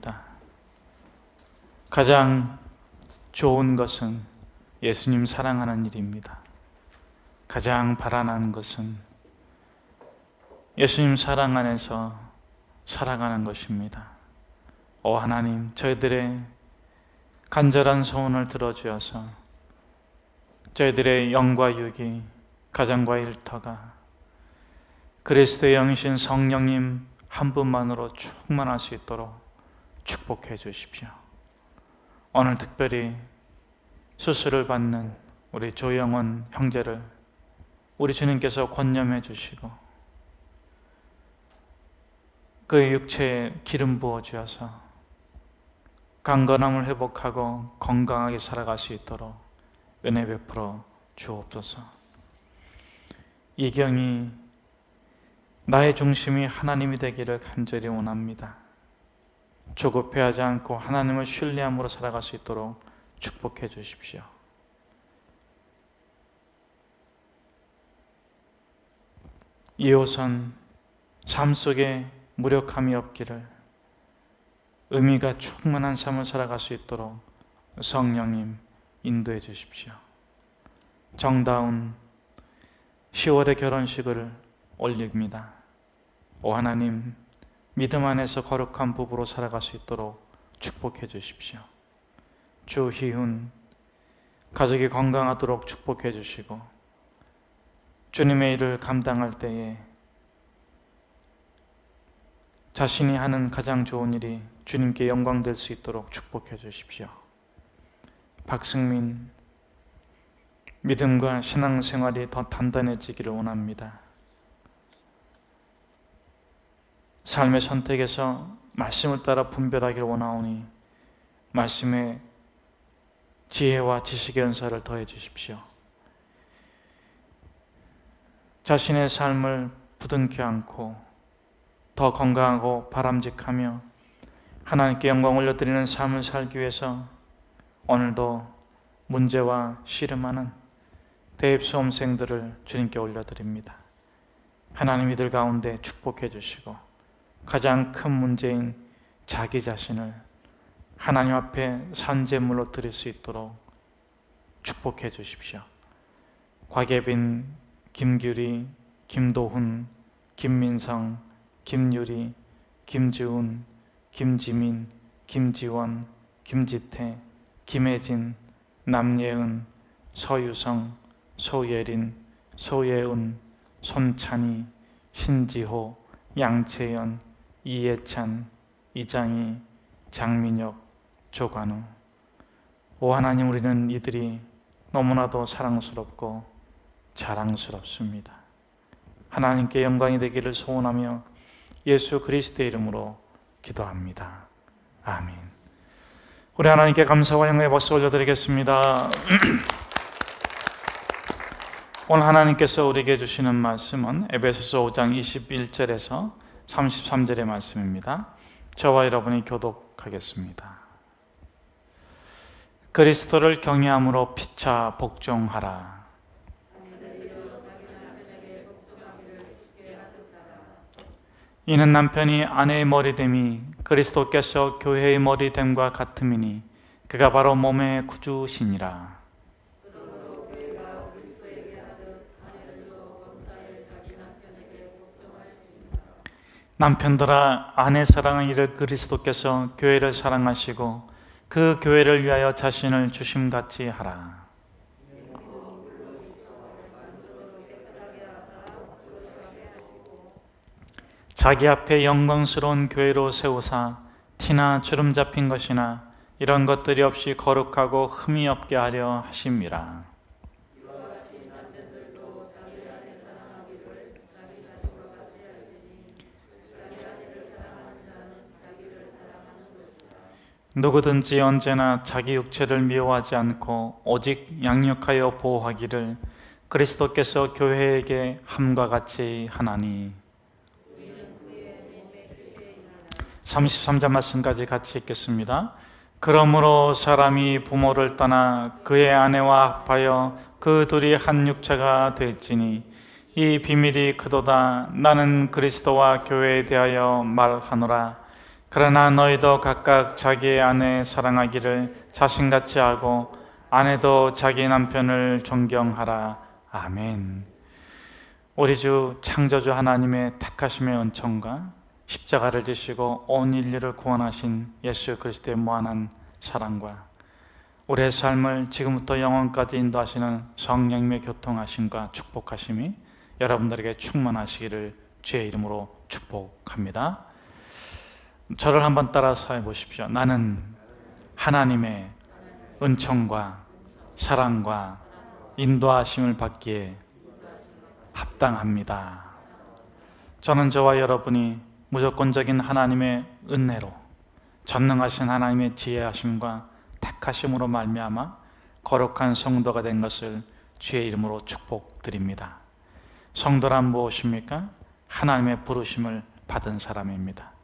일입니다. 가장 좋은 것은 예수님 사랑하는 일입니다. 가장 바라는 것은 예수님 사랑 안에서 살아가는 것입니다. 오 하나님, 저희들의 간절한 소원을 들어주어서 저희들의 영과 육이 가정과 일터가 그리스도의 영신 성령님 한 분만으로 충만할 수 있도록 축복해 주십시오. 오늘 특별히 수술을 받는 우리 조영원 형제를 우리 주님께서 권념해 주시고 그의 육체에 기름 부어 주어서 강건함을 회복하고 건강하게 살아갈 수 있도록 은혜 베풀어 주옵소서. 이경이 나의 중심이 하나님이 되기를 간절히 원합니다. 조급해하지 않고 하나님을 신뢰함으로 살아갈 수 있도록 축복해 주십시오. 이호선 삶 속에 무력함이 없기를 의미가 충만한 삶을 살아갈 수 있도록 성령님 인도해 주십시오. 정다운 10월의 결혼식을 올립니다. 오 하나님, 믿음 안에서 거룩한 부부로 살아갈 수 있도록 축복해 주십시오. 주희훈, 가족이 건강하도록 축복해 주시고, 주님의 일을 감당할 때에 자신이 하는 가장 좋은 일이 주님께 영광 될 수 있도록 축복해 주십시오. 박승민, 믿음과 신앙생활이 더 단단해지기를 원합니다. 삶의 선택에서 말씀을 따라 분별하기를 원하오니 말씀의 지혜와 지식의 은사를 더해 주십시오. 자신의 삶을 부둥켜 안고 더 건강하고 바람직하며 하나님께 영광 올려드리는 삶을 살기 위해서 오늘도 문제와 씨름하는 대입수험생들을 주님께 올려드립니다. 하나님 이들 가운데 축복해 주시고 가장 큰 문제인 자기 자신을 하나님 앞에 산재물로 드릴 수 있도록 축복해 주십시오. 곽예빈, 김규리, 김도훈, 김민성, 김유리, 김지훈, 김지민, 김지원, 김지태, 김혜진, 남예은, 서유성, 소예린, 소예은, 손찬희, 신지호, 양채연, 이예찬, 이장희, 장민혁, 조관우. 오 하나님 우리는 이들이 너무나도 사랑스럽고 자랑스럽습니다. 하나님께 영광이 되기를 소원하며 예수 그리스도의 이름으로 기도합니다. 아멘. 우리 하나님께 감사와 영광의 박수 올려드리겠습니다. 오늘 하나님께서 우리에게 주시는 말씀은 에베소서 5장 21절에서 33절의 말씀입니다. 저와 여러분이 교독하겠습니다. 그리스도를 경외함으로 피차 복종하라. 이는 남편이 아내의 머리됨이 그리스도께서 교회의 머리됨과 같음이니 그가 바로 몸의 구주시니라. 남편들아 아내 사랑을 이를 그리스도께서 교회를 사랑하시고 그 교회를 위하여 자신을 주심 같이 하라. 자기 앞에 영광스러운 교회로 세우사 티나 주름 잡힌 것이나 이런 것들이 없이 거룩하고 흠이 없게 하려 하심이라. 누구든지 언제나 자기 육체를 미워하지 않고 오직 양육하여 보호하기를 그리스도께서 교회에게 함과 같이 하나니. 33절 말씀까지 같이 읽겠습니다. 그러므로 사람이 부모를 떠나 그의 아내와 합하여 그 둘이 한 육체가 될지니 이 비밀이 그도다. 나는 그리스도와 교회에 대하여 말하노라 그러나 너희도 각각 자기의 아내 사랑하기를 자신같이 하고 아내도 자기 남편을 존경하라. 아멘. 우리 주 창조주 하나님의 택하심의 은총과 십자가를 지시고 온 인류를 구원하신 예수 그리스도의 무한한 사랑과 우리의 삶을 지금부터 영원까지 인도하시는 성령님의 교통하심과 축복하심이 여러분들에게 충만하시기를 주의 이름으로 축복합니다. 저를 한번 따라서 해보십시오. 나는 하나님의 은총과 사랑과 인도하심을 받기에 합당합니다. 저는 저와 여러분이 무조건적인 하나님의 은혜로 전능하신 하나님의 지혜하심과 택하심으로 말미암아 거룩한 성도가 된 것을 주의 이름으로 축복드립니다. 성도란 무엇입니까? 하나님의 부르심을 받은 사람입니다.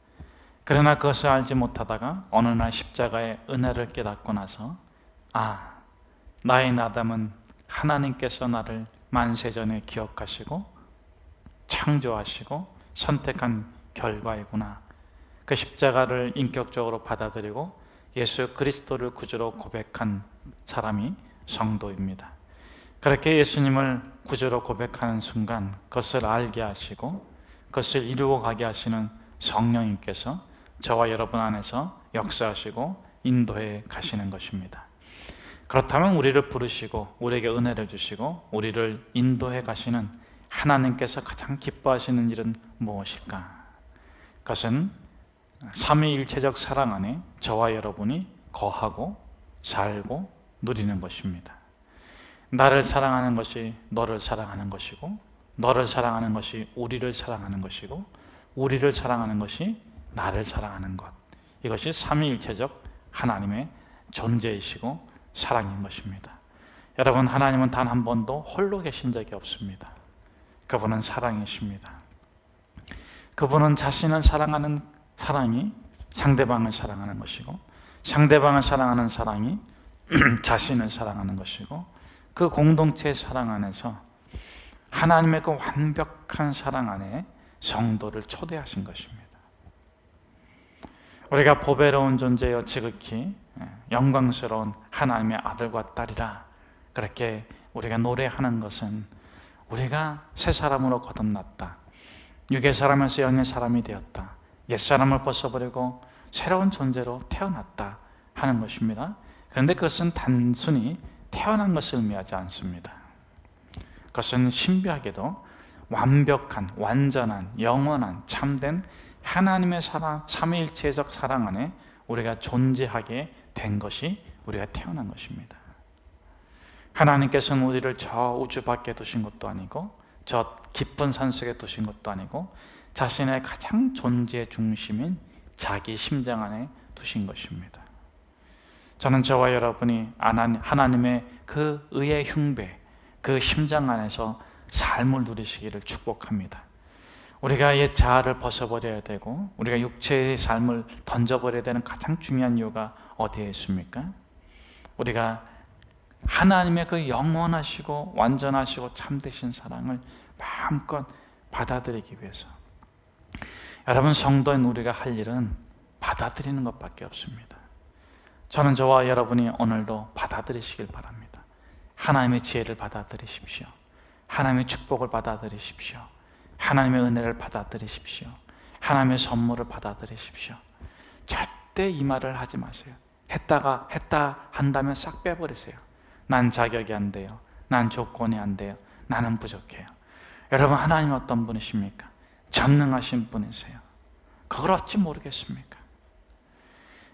그러나 그것을 알지 못하다가 어느 날 십자가의 은혜를 깨닫고 나서 아, 나의 나담은 하나님께서 나를 만세전에 기억하시고 창조하시고 선택한 결과이구나. 그 십자가를 인격적으로 받아들이고 예수 그리스도를 구주로 고백한 사람이 성도입니다. 그렇게 예수님을 구주로 고백하는 순간 그것을 알게 하시고 그것을 이루어 가게 하시는 성령님께서 저와 여러분 안에서 역사하시고 인도해 가시는 것입니다. 그렇다면 우리를 부르시고 우리에게 은혜를 주시고 우리를 인도해 가시는 하나님께서 가장 기뻐하시는 일은 무엇일까? 그것은 삼위일체적 사랑 안에 저와 여러분이 거하고 살고 누리는 것입니다. 나를 사랑하는 것이 너를 사랑하는 것이고 너를 사랑하는 것이 우리를 사랑하는 것이고 우리를 사랑하는 것이 나를 사랑하는 것. 이것이 삼위일체적 하나님의 존재이시고 사랑인 것입니다. 여러분 하나님은 단 한 번도 홀로 계신 적이 없습니다. 그분은 사랑이십니다. 그분은 자신을 사랑하는 사랑이 상대방을 사랑하는 것이고 상대방을 사랑하는 사랑이 자신을 사랑하는 것이고 그 공동체의 사랑 안에서 하나님의 그 완벽한 사랑 안에 성도를 초대하신 것입니다. 우리가 보배로운 존재여 지극히 영광스러운 하나님의 아들과 딸이라 그렇게 우리가 노래하는 것은 우리가 새 사람으로 거듭났다. 육의 사람에서 영의 사람이 되었다. 옛 사람을 벗어버리고 새로운 존재로 태어났다 하는 것입니다. 그런데 그것은 단순히 태어난 것을 의미하지 않습니다. 그것은 신비하게도 완벽한, 완전한, 영원한, 참된 하나님의 사랑, 삼위일체적 사랑 안에 우리가 존재하게 된 것이 우리가 태어난 것입니다. 하나님께서는 우리를 저 우주 밖에 두신 것도 아니고 저 깊은 산속에 두신 것도 아니고 자신의 가장 존재 중심인 자기 심장 안에 두신 것입니다. 저는 저와 여러분이 하나님의 그 의의 흉배, 그 심장 안에서 삶을 누리시기를 축복합니다. 우리가 옛 자아를 벗어버려야 되고 우리가 육체의 삶을 던져버려야 되는 가장 중요한 이유가 어디에 있습니까? 우리가 하나님의 그 영원하시고 완전하시고 참되신 사랑을 마음껏 받아들이기 위해서 여러분 성도인 우리가 할 일은 받아들이는 것밖에 없습니다. 저는 저와 여러분이 오늘도 받아들이시길 바랍니다. 하나님의 지혜를 받아들이십시오. 하나님의 축복을 받아들이십시오. 하나님의 은혜를 받아들이십시오. 하나님의 선물을 받아들이십시오. 절대 이 말을 하지 마세요. 했다가 했다 한다면 싹 빼버리세요. 난 자격이 안 돼요. 난 조건이 안 돼요. 나는 부족해요. 여러분 하나님 어떤 분이십니까? 전능하신 분이세요. 그걸 어찌 모르겠습니까?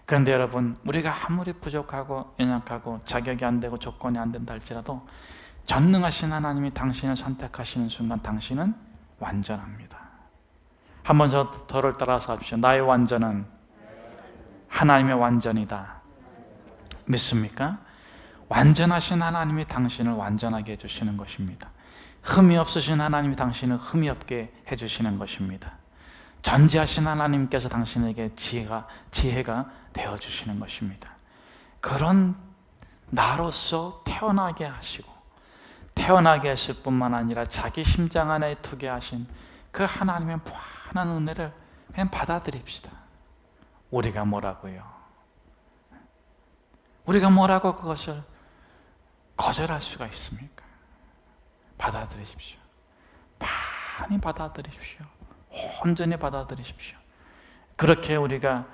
그런데 여러분 우리가 아무리 부족하고 연약하고 자격이 안 되고 조건이 안 된다 할지라도 전능하신 하나님이 당신을 선택하시는 순간 당신은 완전합니다. 한번 저 저를 따라서 합시오. 나의 완전은 하나님의 완전이다. 믿습니까? 완전하신 하나님이 당신을 완전하게 해주시는 것입니다. 흠이 없으신 하나님이 당신을 흠이 없게 해주시는 것입니다. 전지하신 하나님께서 당신에게 지혜가, 지혜가 되어주시는 것입니다. 그런 나로서 태어나게 하시고, 태어나게 했을 뿐만 아니라 자기 심장 안에 두게 하신 그 하나님의 무한한 은혜를 그냥 받아들입시다. 우리가 뭐라고요? 우리가 뭐라고 그것을 거절할 수가 있습니까? 받아들이십시오. 많이 받아들이십시오. 온전히 받아들이십시오. 그렇게 우리가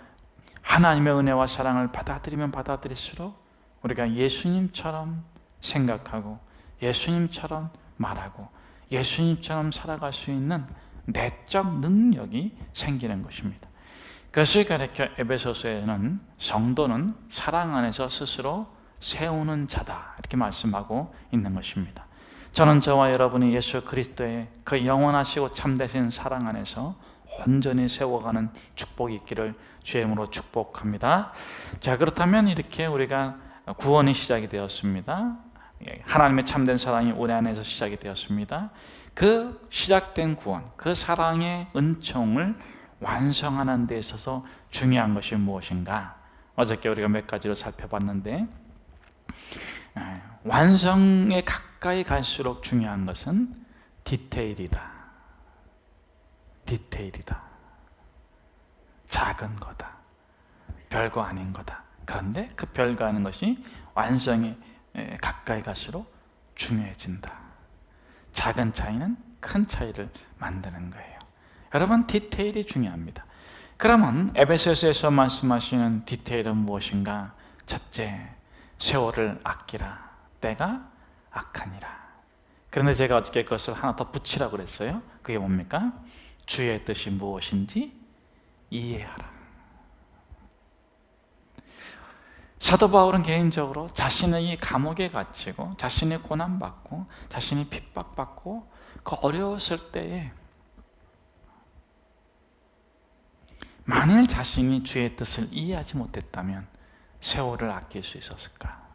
하나님의 은혜와 사랑을 받아들이면 받아들일수록 우리가 예수님처럼 생각하고 예수님처럼 말하고 예수님처럼 살아갈 수 있는 내적 능력이 생기는 것입니다. 그것을 가르쳐 에베소서에는 성도는 사랑 안에서 스스로 세우는 자다 이렇게 말씀하고 있는 것입니다. 저는 저와 여러분이 예수 그리스도의 그 영원하시고 참되신 사랑 안에서 온전히 세워가는 축복이 있기를 주의 이름으로 축복합니다. 자 그렇다면 이렇게 우리가 구원이 시작이 되었습니다. 예, 하나님의 참된 사랑이 우리 안에서 시작이 되었습니다. 그 시작된 구원, 그 사랑의 은총을 완성하는 데 있어서 중요한 것이 무엇인가? 어저께 우리가 몇 가지를 살펴봤는데 예, 완성에 가까이 갈수록 중요한 것은 디테일이다. 디테일이다. 작은 거다. 별거 아닌 거다. 그런데 그 별거 아닌 것이 완성에 가까이 갈수록 중요해진다. 작은 차이는 큰 차이를 만드는 거예요. 여러분 디테일이 중요합니다. 그러면 에베소서에서 말씀하시는 디테일은 무엇인가? 첫째, 세월을 아끼라. 때가 악하니라. 그런데 제가 어저께 그것을 하나 더 붙이라고 그랬어요. 그게 뭡니까? 주의 뜻이 무엇인지 이해하라. 사도 바울은 개인적으로 자신의 감옥에 갇히고 자신이 고난받고 자신이 핍박받고 그 어려웠을 때에 만일 자신이 주의 뜻을 이해하지 못했다면 세월을 아낄 수 있었을까?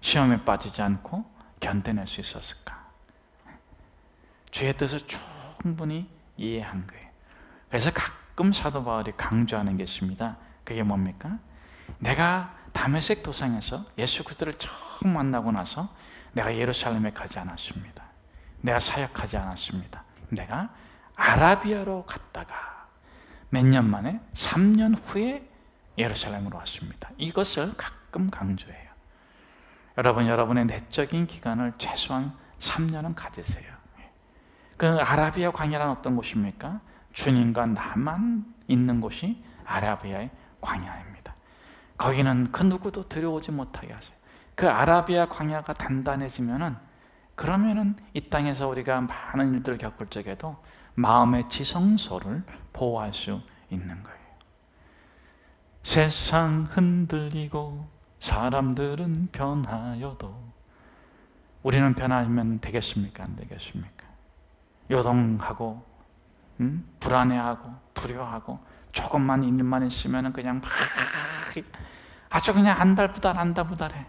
시험에 빠지지 않고 견뎌낼 수 있었을까? 주의 뜻을 충분히 이해한 거예요. 그래서 가끔 사도 바울이 강조하는 게 있습니다. 그게 뭡니까? 내가 다메섹 도상에서 예수 그리스도를 처음 만나고 나서 내가 예루살렘에 가지 않았습니다. 내가 사역하지 않았습니다. 내가 아라비아로 갔다가 몇 년 만에 3년 후에 예루살렘으로 왔습니다. 이것을 가끔 강조해요. 여러분, 여러분의 내적인 기간을 최소한 3년은 가지세요. 그 아라비아 광야란 어떤 곳입니까? 주님과 나만 있는 곳이 아라비아의 광야입니다. 거기는 그 누구도 들여오지 못하게 하세요. 그 아라비아 광야가 단단해지면은 그러면은 이 땅에서 우리가 많은 일들을 겪을 적에도 마음의 지성소를 보호할 수 있는 거예요. 세상 흔들리고 사람들은 변하여도 우리는 변하면 되겠습니까? 안 되겠습니까? 요동하고 음? 불안해하고 두려워하고 조금만 일만 있으면 그냥 막 아주 그냥 안달부달 안달부달해.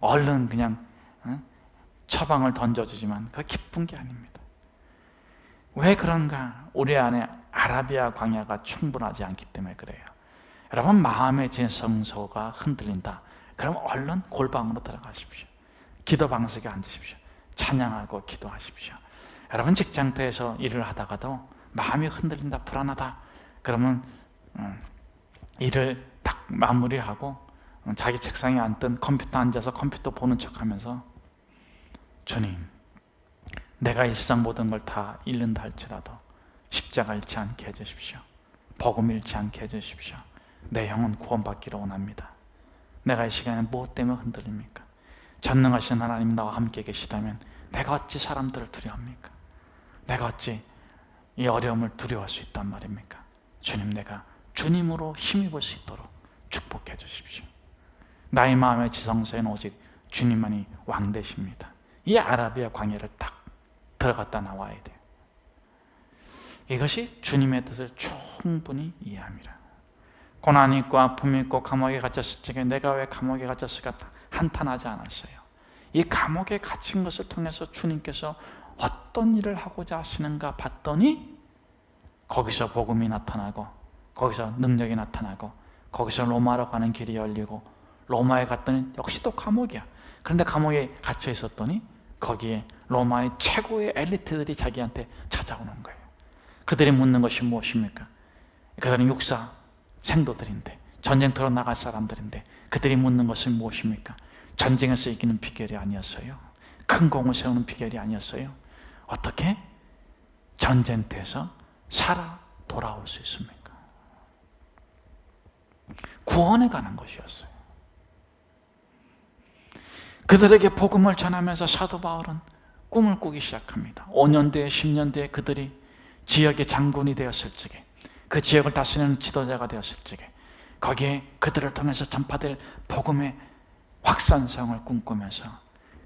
얼른 그냥 처방을 던져주지만 그 기쁜 게 아닙니다. 왜 그런가? 우리 안에 아라비아 광야가 충분하지 않기 때문에 그래요. 여러분 마음의 재성소가 흔들린다. 그럼 얼른 골방으로 들어가십시오. 기도 방석에 앉으십시오. 찬양하고 기도하십시오. 여러분 직장터에서 일을 하다가도 마음이 흔들린다, 불안하다. 그러면 음, 일을 딱 마무리하고 음, 자기 책상에 앉든 컴퓨터 앉아서 컴퓨터 보는 척 하면서 주님, 내가 이 세상 모든 걸 다 잃는다 할지라도 십자가 잃지 않게 해주십시오. 복음 잃지 않게 해주십시오. 내 영혼 구원받기를 원합니다. 내가 이 시간에 무엇 때문에 흔들립니까? 전능하신 하나님 나와 함께 계시다면 내가 어찌 사람들을 두려워합니까? 내가 어찌 이 어려움을 두려워할 수 있단 말입니까? 주님 내가 주님으로 힘입을 수 있도록 축복해 주십시오. 나의 마음의 지성소에는 오직 주님만이 왕 되십니다. 이 아라비아 광야를 딱 들어갔다 나와야 돼요. 이것이 주님의 뜻을 충분히 이해합니다. 고난이 있고 아픔이 있고 감옥에 갇혔을 적에 내가 왜 감옥에 갇혔을까 한탄하지 않았어요. 이 감옥에 갇힌 것을 통해서 주님께서 어떤 일을 하고자 하시는가 봤더니 거기서 복음이 나타나고 거기서 능력이 나타나고 거기서 로마로 가는 길이 열리고 로마에 갔더니 역시 또 감옥이야. 그런데 감옥에 갇혀 있었더니 거기에 로마의 최고의 엘리트들이 자기한테 찾아오는 거예요. 그들이 묻는 것이 무엇입니까? 그들은 육사 생도들인데 전쟁터로 나갈 사람들인데 그들이 묻는 것은 무엇입니까? 전쟁에서 이기는 비결이 아니었어요. 큰 공을 세우는 비결이 아니었어요. 어떻게 전쟁터에서 살아 돌아올 수 있습니까? 구원에 관한 것이었어요. 그들에게 복음을 전하면서 사도 바울은 꿈을 꾸기 시작합니다. 5년 뒤에 10년 뒤에 그들이 지역의 장군이 되었을 적에 그 지역을 다스리는 지도자가 되었을 적에 거기에 그들을 통해서 전파될 복음의 확산성을 꿈꾸면서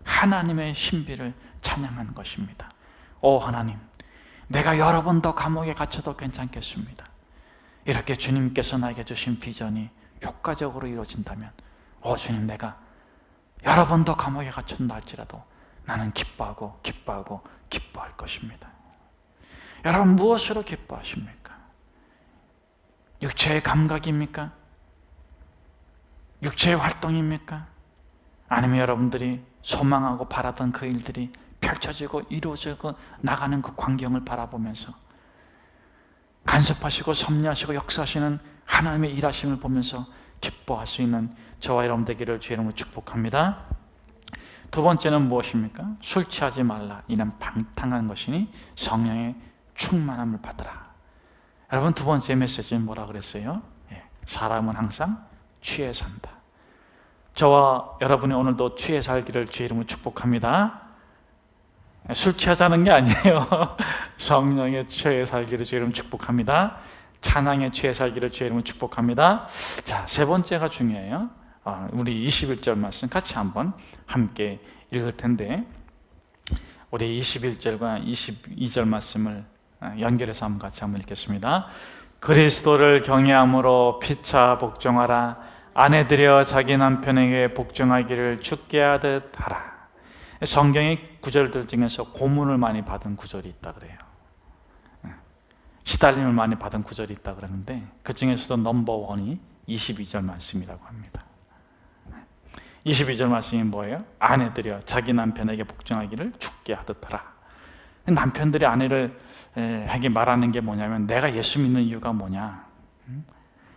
하나님의 신비를 찬양한 것입니다. 오 하나님, 내가 여러 번 더 감옥에 갇혀도 괜찮겠습니다. 이렇게 주님께서 나에게 주신 비전이 효과적으로 이루어진다면, 오 주님, 내가 여러 번 더 감옥에 갇혔다 할지라도 나는 기뻐하고 기뻐하고 기뻐할 것입니다. 여러분 무엇으로 기뻐하십니까? 육체의 감각입니까? 육체의 활동입니까? 아니면 여러분들이 소망하고 바라던 그 일들이 펼쳐지고 이루어지고 나가는 그 광경을 바라보면서 간섭하시고 섭리하시고 역사하시는 하나님의 일하심을 보면서 기뻐할 수 있는 저와 여러분 되기를 주의 이름으로 축복합니다. 두 번째는 무엇입니까? 술 취하지 말라. 이는 방탕한 것이니 성령의 충만함을 받으라. 여러분 두 번째 메시지는 뭐라 그랬어요? 예, 사람은 항상 취해 산다. 저와 여러분이 오늘도 취해 살기를 주의 이름으로 축복합니다. 예, 술 취하자는 게 아니에요. 성령의 취해 살기를 주의 이름 축복합니다. 찬양의 취해 살기를 주의 이름으로 축복합니다. 자, 세 번째가 중요해요. 아, 우리 21절 말씀 같이 한번 함께 읽을 텐데 우리 21절과 22절 말씀을 아, 연결해서 한번 같이 한번 읽겠습니다. 그리스도를 경외함으로 피차 복종하라 아내들여 자기 남편에게 복종하기를 죽게 하듯 하라. 성경의 구절들 중에서 고문을 많이 받은 구절이 있다 그래요. 예. 시달림을 많이 받은 구절이 있다 그러는데 그 중에서도 넘버 원이 22절 말씀이라고 합니다. 22절 말씀이 뭐예요? 아내들이여 자기 남편에게 복종하기를 죽게 하듯 하라. 남편들이 아내를 에게 말하는 게 뭐냐면 내가 예수 믿는 이유가 뭐냐?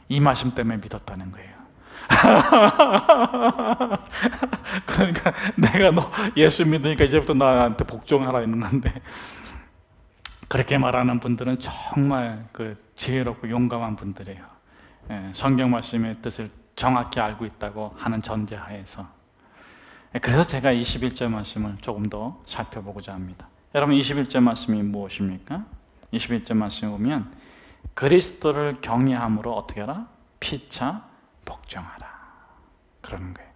이 말씀 때문에 믿었다는 거예요. 그러니까 내가 너 예수 믿으니까 이제부터 나한테 복종하라 했는데 그렇게 말하는 분들은 정말 그 지혜롭고 용감한 분들이에요. 예, 성경 말씀의 뜻을 정확히 알고 있다고 하는 전제하에서 그래서 제가 21절 말씀을 조금 더 살펴보고자 합니다. 여러분 21절 말씀이 무엇입니까? 21절 말씀에 보면 그리스도를 경외함으로 어떻게 하라? 피차 복종하라. 그러는 거예요.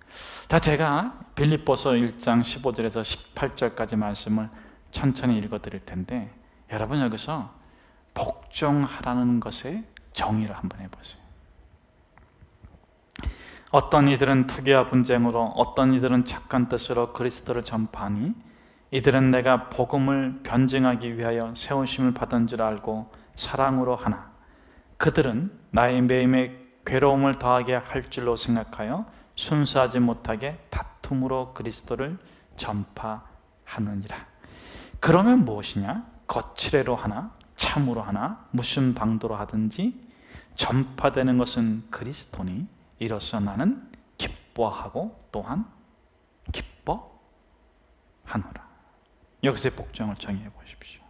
자, 제가 빌립보서 1장 15절에서 18절까지 말씀을 천천히 읽어 드릴 텐데 여러분 여기서 복종하라는 것의 정의를 한번 해 보세요. 어떤 이들은 투기와 분쟁으로 어떤 이들은 착한 뜻으로 그리스도를 전파하니 이들은 내가 복음을 변증하기 위하여 세우심을 받은 줄 알고 사랑으로 하나 그들은 나의 매임에 괴로움을 더하게 할 줄로 생각하여 순수하지 못하게 다툼으로 그리스도를 전파하느니라 그러면 무엇이냐? 거칠애로 하나 참으로 하나 무슨 방도로 하든지 전파되는 것은 그리스도니 이로써 나는 기뻐하고 또한 기뻐하노라. 여기서의 복종을 정의해 보십시오.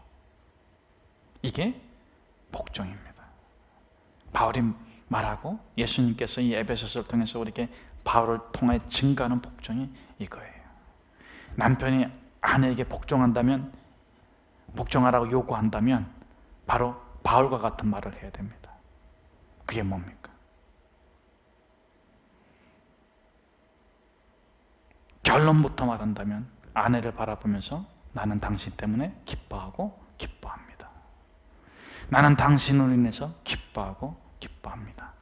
이게 복종입니다. 바울이 말하고 예수님께서 이 에베소서를 통해서 우리에게 바울을 통해 증가하는 복종이 이거예요. 남편이 아내에게 복종한다면 복종하라고 요구한다면 바로 바울과 같은 말을 해야 됩니다. 그게 뭡니까? 결론부터 말한다면 아내를 바라보면서 나는 당신 때문에 기뻐하고 기뻐합니다. 나는 당신으로 인해서 기뻐하고 기뻐합니다.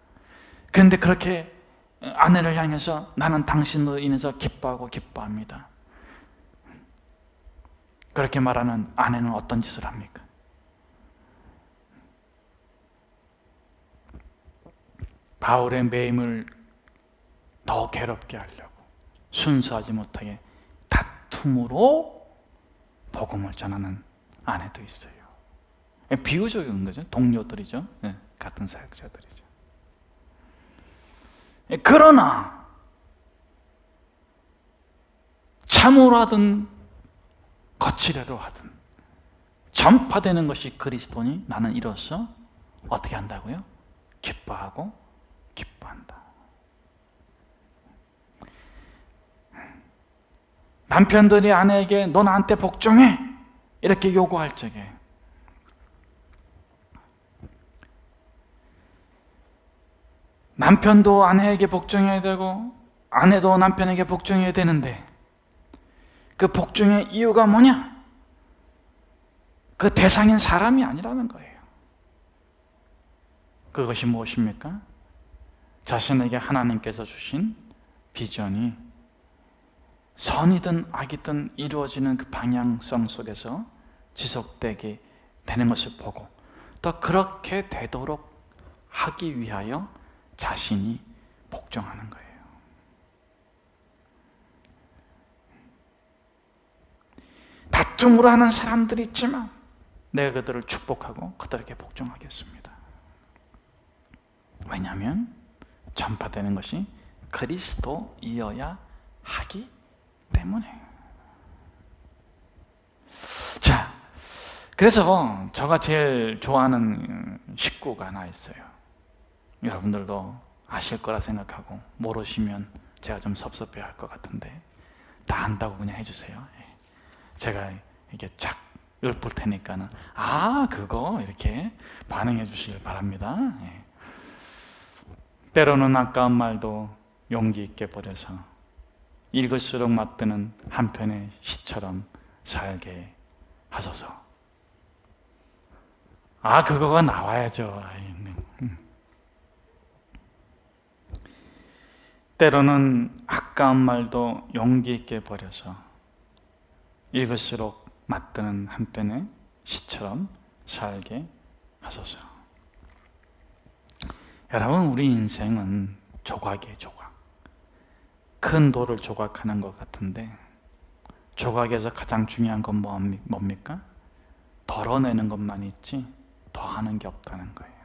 그런데 그렇게 아내를 향해서 나는 당신으로 인해서 기뻐하고 기뻐합니다. 그렇게 말하는 아내는 어떤 짓을 합니까? 바울의 매임을 더 괴롭게 하려고 순수하지 못하게 다툼으로 복음을 전하는 아내도 있어요. 비유적인 거죠. 동료들이죠. 네. 같은 사역자들이죠. 예, 그러나 참으로 하든 거칠애로 하든 전파되는 것이 그리스도니 나는 이로써 어떻게 한다고요? 기뻐하고 기뻐한다. 남편들이 아내에게 너 나한테 복종해 이렇게 요구할 적에 남편도 아내에게 복종해야 되고 아내도 남편에게 복종해야 되는데 그 복종의 이유가 뭐냐? 그 대상인 사람이 아니라는 거예요. 그것이 무엇입니까? 자신에게 하나님께서 주신 비전이 선이든 악이든 이루어지는 그 방향성 속에서 지속되게 되는 것을 보고 또 그렇게 되도록 하기 위하여 자신이 복종하는 거예요. 다툼으로 하는 사람들이 있지만 내가 그들을 축복하고 그들에게 복종하겠습니다. 왜냐하면 전파되는 것이 그리스도이어야 하기 때문에. 자, 그래서 제가 제일 좋아하는 식구가 하나 있어요. 여러분들도 아실 거라 생각하고 모르시면 제가 좀 섭섭해 할 것 같은데 다 안다고 그냥 해주세요. 예. 제가 이게 쫙 읊을 테니까는 아 그거 이렇게 반응해 주시길 바랍니다. 예. 때로는 아까운 말도 용기 있게 버려서 읽을수록 맞드는 한편의 시처럼 살게 하소서. 아 그거가 나와야죠. 음. 때로는 아까운 말도 용기 있게 버려서 읽을수록 맞드는 한편의 시처럼 살게 하소서. 여러분, 우리 인생은 조각이에요, 조각. 큰 돌을 조각하는 것 같은데, 조각에서 가장 중요한 건 뭡니까? 덜어내는 것만 있지, 더 하는 게 없다는 거예요.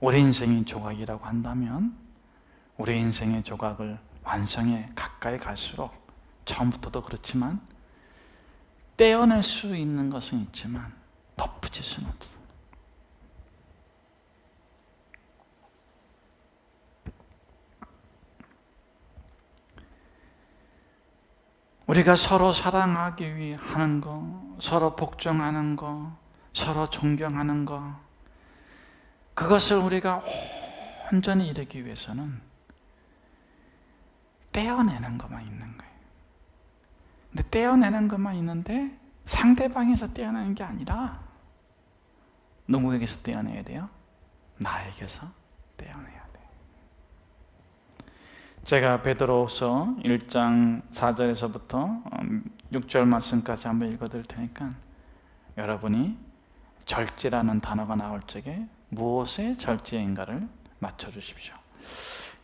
우리 인생이 조각이라고 한다면, 우리 인생의 조각을 완성에 가까이 갈수록 처음부터도 그렇지만 떼어낼 수 있는 것은 있지만 덧붙일 수는 없어. 우리가 서로 사랑하기 위해 하는 거, 서로 복종하는 거, 서로 존경하는 거, 그것을 우리가 온전히 이루기 위해서는 떼어내는 것만 있는 거예요. 근데 떼어내는 것만 있는데 상대방에서 떼어내는 게 아니라 누구에게서 떼어내야 돼요? 나에게서 떼어내야 돼. 제가 베드로서 1장 4절에서부터 6절 말씀까지 한번 읽어드릴 테니까 여러분이 절제라는 단어가 나올 적에 무엇의 절제인가를 맞춰주십시오.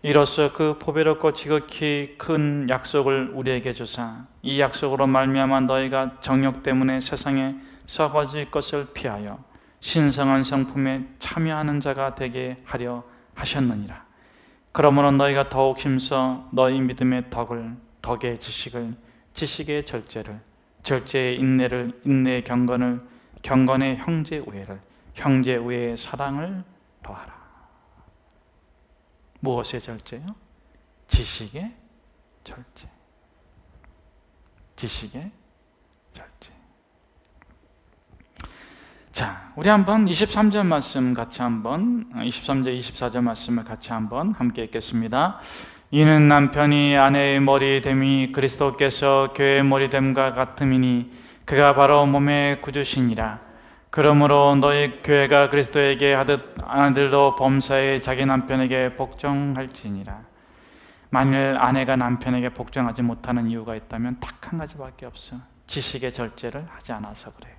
이로써 그 보배롭고 지극히 큰 약속을 우리에게 주사 이 약속으로 말미암아 너희가 정욕 때문에 세상에 썩어질 것을 피하여 신성한 성품에 참여하는 자가 되게 하려 하셨느니라. 그러므로 너희가 더욱 힘써 너희 믿음의 덕을 덕의 지식을 지식의 절제를 절제의 인내를 인내의 경건을 경건의 형제 우애를 형제 우애의 사랑을 더하라. 무엇의 절제요? 지식의 절제. 지식의 절제. 자, 우리 한번 23절 말씀 같이 한번 23절 24절 말씀을 같이 한번 함께 읽겠습니다. 이는 남편이 아내의 머리 됨이 그리스도께서 교회의 머리 됨과 같음이니 그가 바로 몸의 구주시니라. 그러므로 너희 교회가 그리스도에게 하듯 아내들도 범사에 자기 남편에게 복종할지니라. 만일 아내가 남편에게 복종하지 못하는 이유가 있다면 딱 한 가지밖에 없어. 지식의 절제를 하지 않아서 그래요.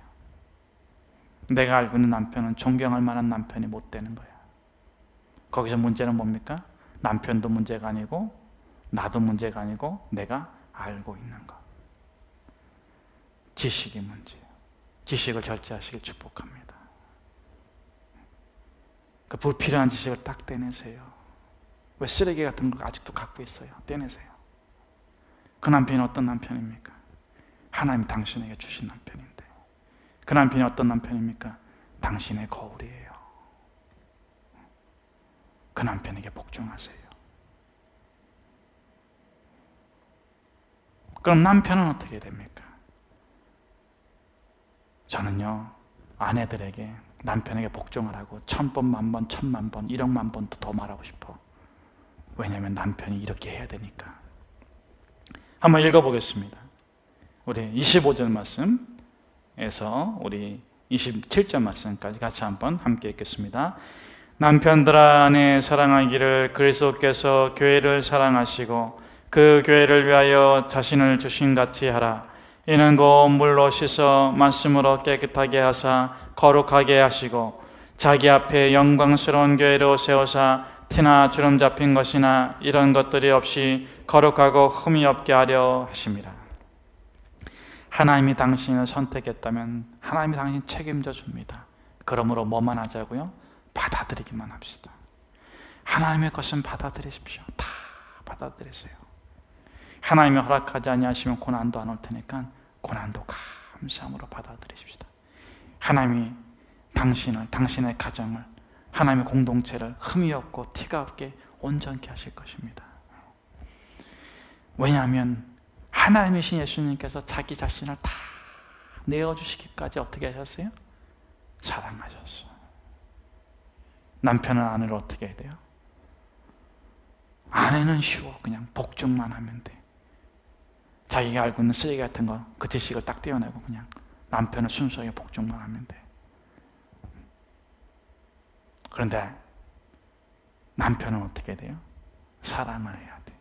내가 알고 있는 남편은 존경할 만한 남편이 못 되는 거야. 거기서 문제는 뭡니까? 남편도 문제가 아니고 나도 문제가 아니고 내가 알고 있는 것. 지식이 문제예요. 지식을 절제하시길 축복합니다. 그 불필요한 지식을 딱 떼내세요. 왜 쓰레기 같은 걸 아직도 갖고 있어요? 떼내세요. 그 남편이 어떤 남편입니까? 하나님 당신에게 주신 남편인데 그 남편이 어떤 남편입니까? 당신의 거울이에요. 그 남편에게 복종하세요. 그럼 남편은 어떻게 됩니까? 저는요, 아내들에게 남편에게 복종하라고 천 번, 만 번, 천만 번, 일억만 번도 더 말하고 싶어. 왜냐하면 남편이 이렇게 해야 되니까. 한번 읽어보겠습니다. 우리 25절 말씀에서 우리 27절 말씀까지 같이 한번 함께 읽겠습니다. 남편들아 아내 사랑하기를 그리스도께서 교회를 사랑하시고 그 교회를 위하여 자신을 주신 같이 하라. 이는 곧 물로 씻어 말씀으로 깨끗하게 하사 거룩하게 하시고 자기 앞에 영광스러운 교회로 세우사 티나 주름 잡힌 것이나 이런 것들이 없이 거룩하고 흠이 없게 하려 하심이라. 하나님이 당신을 선택했다면 하나님이 당신 책임져 줍니다. 그러므로 뭐만 하자고요? 받아들이기만 합시다. 하나님의 것은 받아들이십시오. 다 받아들이세요. 하나님이 허락하지 아니하시면 고난도 안 올 테니까 고난도 감사함으로 받아들이십시다. 하나님이 당신을 당신의 가정을 하나님의 공동체를 흠이 없고 티가 없게 온전케 하실 것입니다. 왜냐하면 하나님이신 예수님께서 자기 자신을 다 내어주시기까지 어떻게 하셨어요? 사랑하셨어요. 남편은 아내를 어떻게 해야 돼요? 아내는 쉬워. 그냥 복종만 하면 돼. 자기가 알고 있는 쓰레기 같은 거, 그 지식을 딱 떼어내고 그냥 남편은 순수하게 복종만 하면 돼. 그런데 남편은 어떻게 돼요? 사랑을 해야 돼.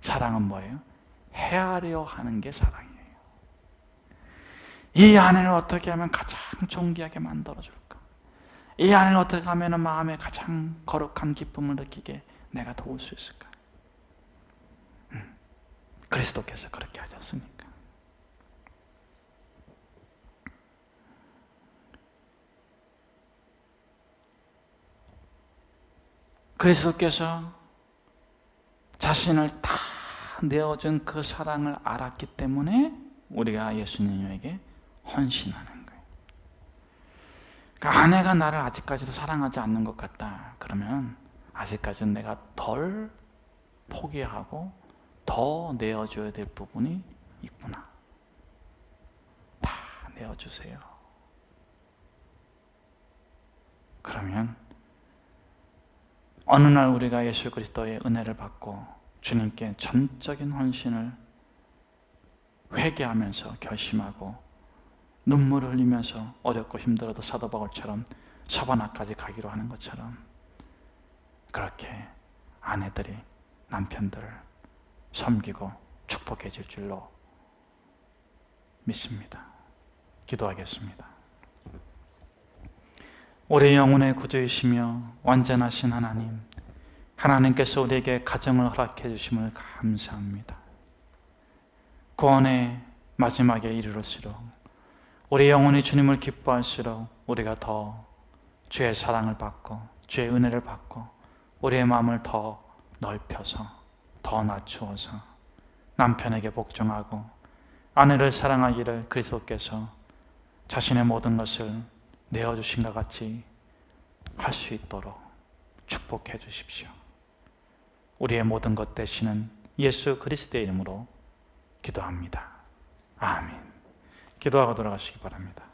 사랑은 뭐예요? 헤아려 하는 게 사랑이에요. 이 아내를 어떻게 하면 가장 존귀하게 만들어줄까? 이 아내를 어떻게 하면 마음에 가장 거룩한 기쁨을 느끼게 내가 도울 수 있을까? 음, 그리스도께서 그렇게 하셨으니까. 그리스도께서 자신을 다 내어준 그 사랑을 알았기 때문에 우리가 예수님에게 헌신하는 거예요. 그러니까 아내가 나를 아직까지도 사랑하지 않는 것 같다. 그러면 아직까지는 내가 덜 포기하고 더 내어줘야 될 부분이 있구나. 다 내어주세요. 그러면 어느 날 우리가 예수 그리스도의 은혜를 받고 주님께 전적인 헌신을 회개하면서 결심하고 눈물을 흘리면서 어렵고 힘들어도 사도 바울처럼 사바나까지 가기로 하는 것처럼 그렇게 아내들이 남편들을 섬기고 축복해 줄 줄로 믿습니다. 기도하겠습니다. 우리 영혼의 구주이시며 완전하신 하나님, 하나님께서 우리에게 가정을 허락해 주심을 감사합니다. 구원의 마지막에 이르를수록 우리 영혼이 주님을 기뻐할수록 우리가 더 주의 사랑을 받고 주의 은혜를 받고 우리의 마음을 더 넓혀서 더 낮추어서 남편에게 복종하고 아내를 사랑하기를 그리스도께서 자신의 모든 것을 내어주신 것 같이 할 수 있도록 축복해 주십시오. 우리의 모든 것 되시는 예수 그리스도의 이름으로 기도합니다. 아멘. 기도하고 돌아가시기 바랍니다.